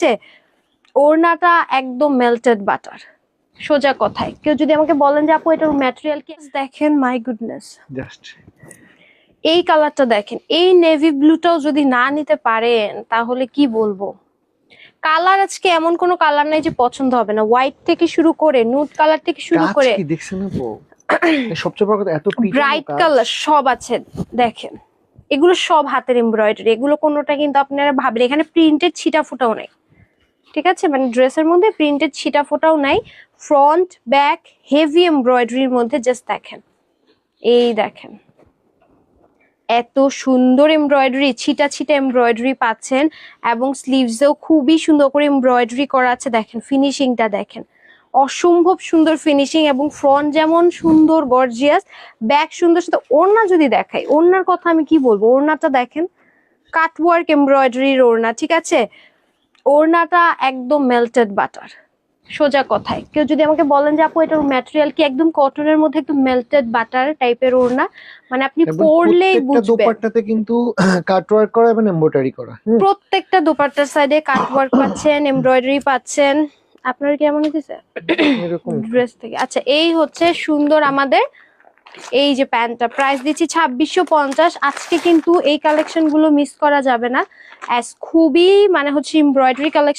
আছে ওড়নাটা একদম মেল্টেড বাটার সোজা কথায়। কেউ যদি আমাকে বলেন যে আপু এটার ম্যাটেরিয়াল কি? দেখেন মাই গুডনেস জাস্ট এই কালারটা দেখেন এই নেভি ব্লুটাও যদি না নিতে পারেন তাহলে কি বলব? কালার আজকে এমন কোনো কালার নাই যে পছন্দ হবে না। হোয়াইট থেকে শুরু করে নুট কালার থেকে শুরু করে কি দেখছেন আপু? সবচেয়ে বড় কথা এত ব্রাইট কালার সব আছে দেখেন। এগুলো সব হাতের এমব্রয়ডারি এগুলো কোনোটা কিন্তু আপনারা ভাবেন এখানে প্রিন্টেড ছিটা ফোটাও নাই। ঠিক আছে? মানে ড্রেসের মধ্যে প্রিন্টেড ছিটা ফোটাও নাই, ফ্রন্ট, ব্যাক, হেভি এমব্রয়ডারির মধ্যে জাস্ট দেখেন। এই দেখেন। এত সুন্দর এমব্রয়ডারি, ছিটা ছিটা এমব্রয়ডারি পাচ্ছেন এবং স্লিভসেও খুবই সুন্দর করে এমব্রয়ডারি করা আছে। দেখেন ফিনিশিংটা দেখেন। অসম্ভব সুন্দর ফিনিশিং এবং ফ্রন্ট যেমন সুন্দর গর্জিয়াস ব্যাক সুন্দর, সাথে ওড়না যদি দেখাই, ওড়নার কথা আমি কি বলব? ওড়নাটা দেখেন কাটওয়ার্ক এমব্রয়ডারির ওড়না, ঠিক আছে? ওড়নাটা একদম মেল্টেড বাটার সোজা কথায়। কেউ যদি আমাকে বলেন যে আপু এটার ম্যাটেরিয়াল কি একদম কটনের মধ্যে একদম মেল্টেড বাটার টাইপের ওড়না? মানে আপনি পরলেই প্রত্যেকটা বুঝবেন। দোপাট্টাতে কিন্তু কাটওয়ার্ক করা এবং এমব্রয়ডারি করা। প্রত্যেকটা দোপাট্টার সাইডে কাটওয়ার্ক পাচ্ছেন এমব্রয়ডারি পাচ্ছেন। আপনার কেমন হতেছে এরকম। ড্রেস থেকে। আচ্ছা এই হচ্ছে সুন্দর আমাদের এই যে প্যান্টটা প্রাইস দিচ্ছি ছাব্বিশশো পঞ্চাশ। আজকে কিন্তু এই কালেকশনগুলো মিস করা যাবে না। অ্যাজ খুবই মানে হচ্ছে এমব্রয়ডারি কালেকশন